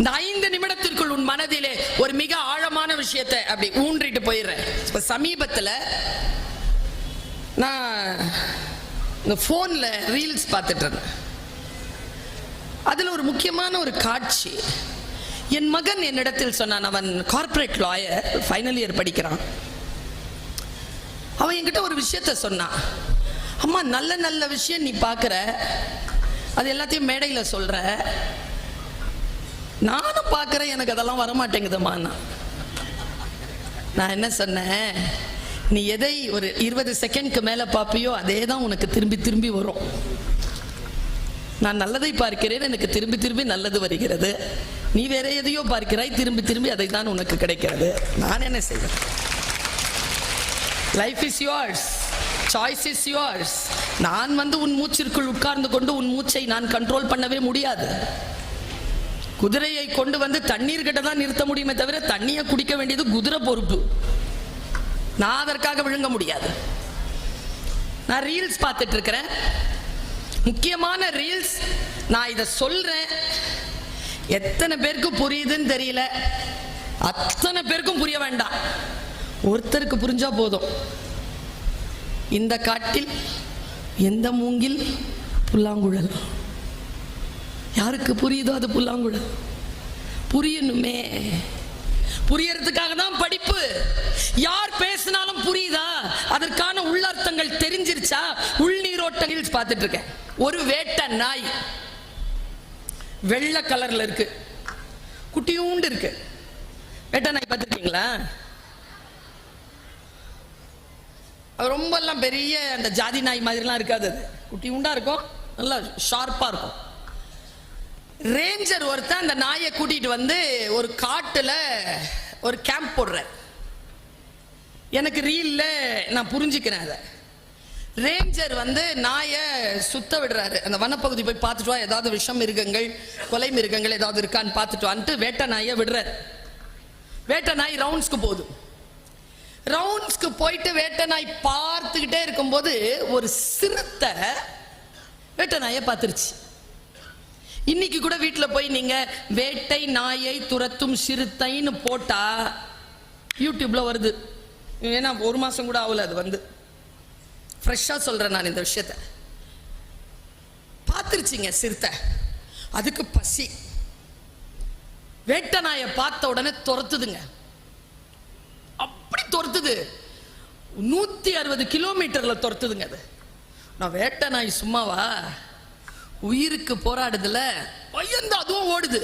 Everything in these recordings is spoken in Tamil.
இந்த ஐந்து நிமிடத்திற்குள் உன் மனதிலே ஒரு மிக ஆழமான விஷயத்தை அப்படி ஊன்றிட்டு போயிடுறேன். இப்போ சமீபத்தில் நான் இந்த ஃபோனில் ரீல்ஸ் பார்த்துட்டு இருந்தேன். அதில் ஒரு முக்கியமான ஒரு காட்சி. என் மகன் என்னிடத்தில் சொன்னான் அவன் கார்ப்பரேட் லாயர் ஃபைனல் இயர் படிக்கிறான். அவன் என்கிட்ட ஒரு விஷயத்த சொன்னான். அம்மா நல்ல நல்ல விஷயம் நீ பார்க்குற. அது எல்லாத்தையும் மேடையில் சொல்கிற நானும் பார்க்குறேன் எனக்கு அதெல்லாம் வரமாட்டேங்குதுமா நான் நான் என்ன சொன்னேன்? நீ எதை ஒரு இருபது செகண்ட்க்கு மேலே பார்ப்பியோ அதே தான் உனக்கு திரும்பி திரும்பி வரும். நான் நல்லதை பார்க்கிறேன் எனக்கு திரும்பி திரும்பி நல்லது வருகிறது. நீ வேற எதையோ பார்க்கிறாய் திரும்பி திரும்பி அதை தான் உனக்கு கிடைக்கிறது. நான் என்ன செய்வேன்? Life is yours. Choice is yours. நான் வந்து உன் மூச்சிற்குள் உட்கார்ந்து கொண்டு உன் மூச்சை நான் கண்ட்ரோல் பண்ணவே முடியாது. குதிரையை கொண்டு வந்து தண்ணீர் கிட்ட தான் நிறுத்த முடியுமே தவிர தண்ணியை குடிக்க வேண்டியது குதிரை பொறுப்பு. நான் அதற்காக விழுங்க முடியாது. நான் ரீல்ஸ் பார்த்துட்டு இருக்கிறேன் முக்கியமான ரீல்ஸ் நான் இதை சொல்றேன். எத்தனை பேருக்கு புரியுதுன்னு தெரியல. அத்தனை பேருக்கும் புரிய வேண்டாம். ஒருத்தருக்கு புரிஞ்சா போதும். இந்த காட்டில் எந்த மூங்கில் புல்லாங்குழல்? யாருக்கு புரியுதோ அது புல்லாங்குழல். புரியணுமே. புரியறதுக்காக தான் படிப்பு. யார் பேசினாலும் புரியுதா? அதற்கான உள்ளர்த்தங்கள் தெரிஞ்சிருச்சா? உள்நீரோட்டங்கள் பார்த்துட்டு இருக்கேன் ஒரு வேட்டை நாய். வெள்ளை கலர்ல இருக்கு. குட்டியூண்டு இருக்கு. வேட்டை நாய் பார்த்துருக்கீங்களா? அது ரொம்ப எல்லாம் பெரிய அந்த ஜாதி நாய் மாதிரிலாம் இருக்காது அது. குட்டி உண்டா இருக்கும். நல்லா ஷார்ப்பா இருக்கும். ரேஞ்சர் ஒருத்தன் அந்த நாயை கூட்டிட்டு வந்து ஒரு காட்டுல ஒரு கேம்ப் போடுறார். எனக்கு ரீல்ல நான் புரிஞ்சுக்கிறேன் அதை. ரேஞ்சர் வந்து நாயை சுத்த விடுறாரு. அந்த வனப்பகுதி போய் பார்த்துட்டு வா ஏதாவது விஷம் மிருகங்கள் கொலை மிருகங்கள் ஏதாவது இருக்கான்னு பார்த்துட்டு வான்ட்டு வேட்டை நாயை விடுறாரு. வேட்டை நாய் ரவுண்ட்ஸ்க்கு போகுது. ரவுண்ட்ஸ்க்கு போயிட்டு வேட்டை நாய் பார்த்துக்கிட்டே இருக்கும்போது ஒரு சிறுத்தை வேட்டை நாயை பார்த்துருச்சு. இன்னைக்கு கூட வீட்டில் போய் நீங்க வேட்டை நாயை துரத்தும் சிறுத்தைன்னு போட்டா யூடியூப்ல வருது. ஏன்னா ஒரு மாசம் கூட ஆகல அது வந்து. ஃப்ரெஷ்ஷாக சொல்றேன் நான் இந்த விஷயத்த. பார்த்துருச்சிங்க சிறுத்தை. அதுக்கு பசி. வேட்டை நாயை பார்த்த உடனே துரத்துதுங்க. அப்படி துரத்துது. நூத்தி அறுபது கிலோமீட்டர்ல துரத்துதுங்க அது. நான் வேட்டை நாய் சும்மாவா? உயிருக்கு போராடுதுல பயந்து அதுவும் ஓடுது.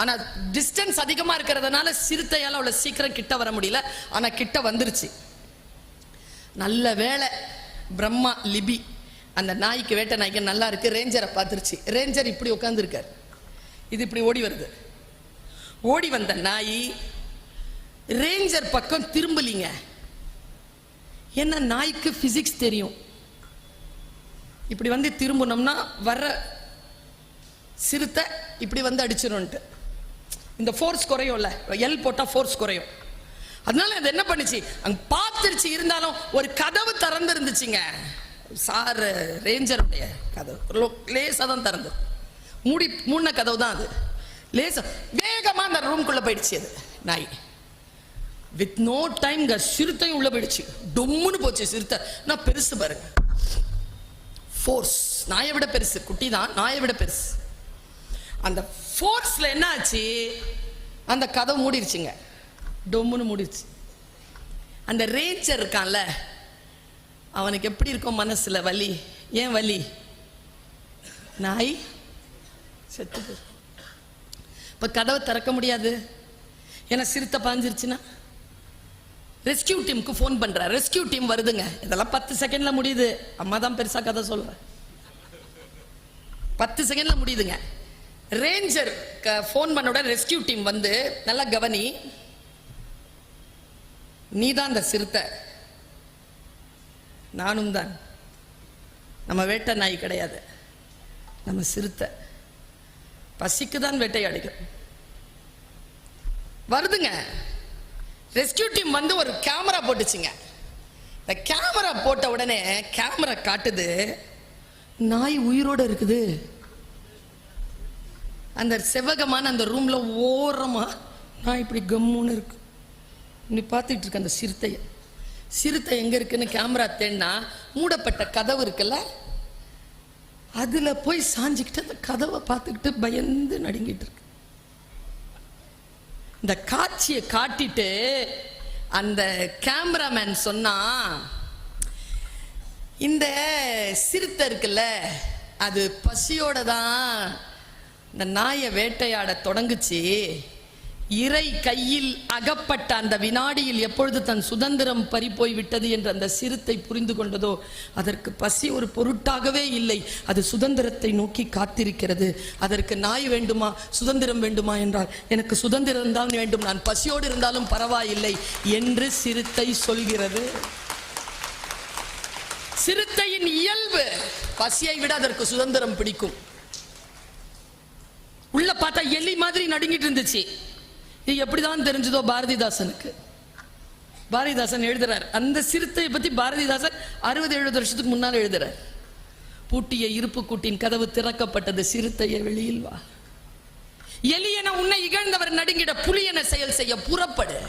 ஆனால் டிஸ்டன்ஸ் அதிகமாக இருக்கிறதுனால சிறுத்தையால் அவ்வளோ சீக்கிரம் கிட்ட வர முடியல. ஆனால் கிட்ட வந்துருச்சு. நல்ல வேலை பிரம்மா லிபி அந்த நாய்க்கு வேட்டை நாய்க்கு நல்லா இருக்கு. ரேஞ்சரை பார்த்துருச்சு. ரேஞ்சர் இப்படி உட்காந்துருக்காரு இது இப்படி ஓடி வருது. ஓடி வந்த நாய் ரேஞ்சர் பக்கம் திரும்பலீங்க. என்ன நாய்க்கு ஃபிசிக்ஸ் தெரியும். இப்படி வந்து திரும்பணும்னா வர்ற சிறுத்தை இப்படி வந்து அடிச்சிரும்ன்ட்டு. இந்த ஃபோர்ஸ் குறையும்ல. எல் போட்டால் ஃபோர்ஸ் குறையும். அதனால அது என்ன பண்ணுச்சு? அங்க பார்த்துருச்சு. இருந்தாலும் ஒரு கதவு திறந்து இருந்துச்சுங்க சார் ரேஞ்சருடைய கதவு. லேசாக தான் திறந்து மூடி மூண கதவு தான் அது. லேசா வேகமாக அந்த ரூம்குள்ளே போயிடுச்சு அது. நாய். வித் நோ டைம் சிறுத்தையும் உள்ளே போயிடுச்சு. டொம்முன்னு போச்சு சிறுத்தை. நான் பெருசு பாருங்க. ஃபோர்ஸ் நாயை விட பெருசு. குட்டி தான் நாயை விட பெருசு. அந்த ஃபோர்ஸில் என்ன ஆச்சு அந்த கதவு மூடிருச்சுங்க. டொம்முன்னு மூடிருச்சு. அந்த ரேஞ்சர் இருக்கான்ல அவனுக்கு எப்படி இருக்கும் மனசில்? வலி. ஏன் வலி? நாய்? செத்து இப்போ கதவை திறக்க முடியாது. ஏன்னா சிறுத்தை பாஞ்சிருச்சுன்னா? ரெஸ்கியூ டீமுக்கு ஃபோன் பண்ணுறேன் ரெஸ்கியூ டீம் வருதுங்க. இதெல்லாம் பத்து செகண்ட்ல முடியுது. அம்மா தான் பெருசாக கதை சொல்றேன் பத்து செகண்ட்ல முடியுதுங்க. ரேஞ்சர் ஃபோன் பண்ணோட ரெஸ்கியூ டீம் வந்து நல்லா கவனி. நீ தான் அந்த சிறுத்தை. நானும் தான். நம்ம வேட்டை நாய் கிடையாது. நம்ம சிறுத்தை. பசிக்கு தான் வேட்டையாடுகிறோம். வருதுங்க. ரெஸ்கியூ டீம் வந்து ஒரு கேமரா போட்டுச்சுங்க. இந்த கேமரா போட்ட உடனே கேமரா காட்டுது. நாய் உயிரோட இருக்குது. அந்த செவ்வகமான அந்த ரூமில் ஓரமாக நான் இப்படி கம்முன்னு இருக்கு. நீ பார்த்துட்டு இருக்க அந்த சிறுத்தையை. சிறுத்தை எங்கே இருக்குன்னு கேமரா தேடினா மூடப்பட்ட கதவு இருக்குல்ல? அதில் போய் சாஞ்சிக்கிட்டு அந்த கதவை பார்த்துக்கிட்டு பயந்து நடுங்கிட்டு இருக்கு. இந்த காட்சியை காட்டிட்டு அந்த கேமராமேன் சொன்னா இந்த சிறுத்தை இருக்குல்ல அது பசியோட தான் இந்த நாயை வேட்டையாட தொடங்குச்சு. இறை கையில் அகப்பட்ட அந்த வினாடியில் எப்பொழுது தன் சுதந்திரம் பறிப்போய் விட்டது என்று அந்த சிறுத்தை புரிந்து கொண்டதோ அதற்கு பசி ஒரு பொருட்டாகவே இல்லை. அது சுதந்திரத்தை நோக்கி காத்திருக்கிறது. அதற்கு நாய் வேண்டுமா சுதந்திரம் வேண்டுமா என்றால் எனக்கு சுதந்திரம் தான் வேண்டும். நான் பசியோடு இருந்தாலும் பரவாயில்லை என்று சிறுத்தை சொல்கிறது. சிறுத்தையின் இயல்பு பசியை விட அதற்கு சுதந்திரம் பிடிக்கும். உள்ள பார்த்தா எலி மாதிரி நடுங்கிட்டு இருந்துச்சு. இது எப்படிதான் தெரிஞ்சதோ பாரதிதாசனுக்கு. பாரதிதாசன் எழுதுறார். அந்த சிறுத்தையை பத்தி பாரதிதாசன் அறுபது எழுபது வருஷத்துக்கு முன்னால் எழுதுறார். பூட்டிய இருப்பு கூட்டின் கதவு திறக்கப்பட்டது சிறுத்தைய வெளியில் வா. எலியன உன்னை இகழ்ந்தவர் நடுங்கிட புலியன செயல் செய்ய புறப்படு.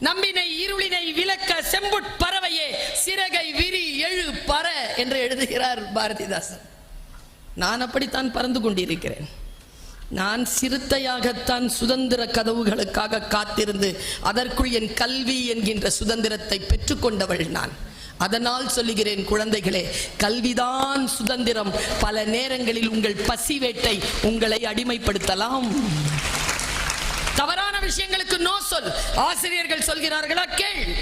நம்பினை இருளினை விளக்க செம்புட் பறவையே சிறகை விரி எழு பற என்று எழுதுகிறார் பாரதிதாசன். நான் அப்படித்தான் பறந்து கொண்டிருக்கிறேன். நான் சிறுத்தையாகத்தான் சுதந்திர கதவுகளுக்காக காத்திருந்து அதற்குள் என் கல்வி என்கின்ற சுதந்திரத்தை பெற்றுக்கொண்டவள் நான். அதனால் சொல்லுகிறேன் குழந்தைகளே கல்விதான் சுதந்திரம். பல நேரங்களில் உங்கள் பசி வேட்டை உங்களை அடிமைப்படுத்தலாம். தவறான விஷயங்களுக்கு நோ சொல். ஆசிரியர்கள் சொல்கிறார்களா? கேள்.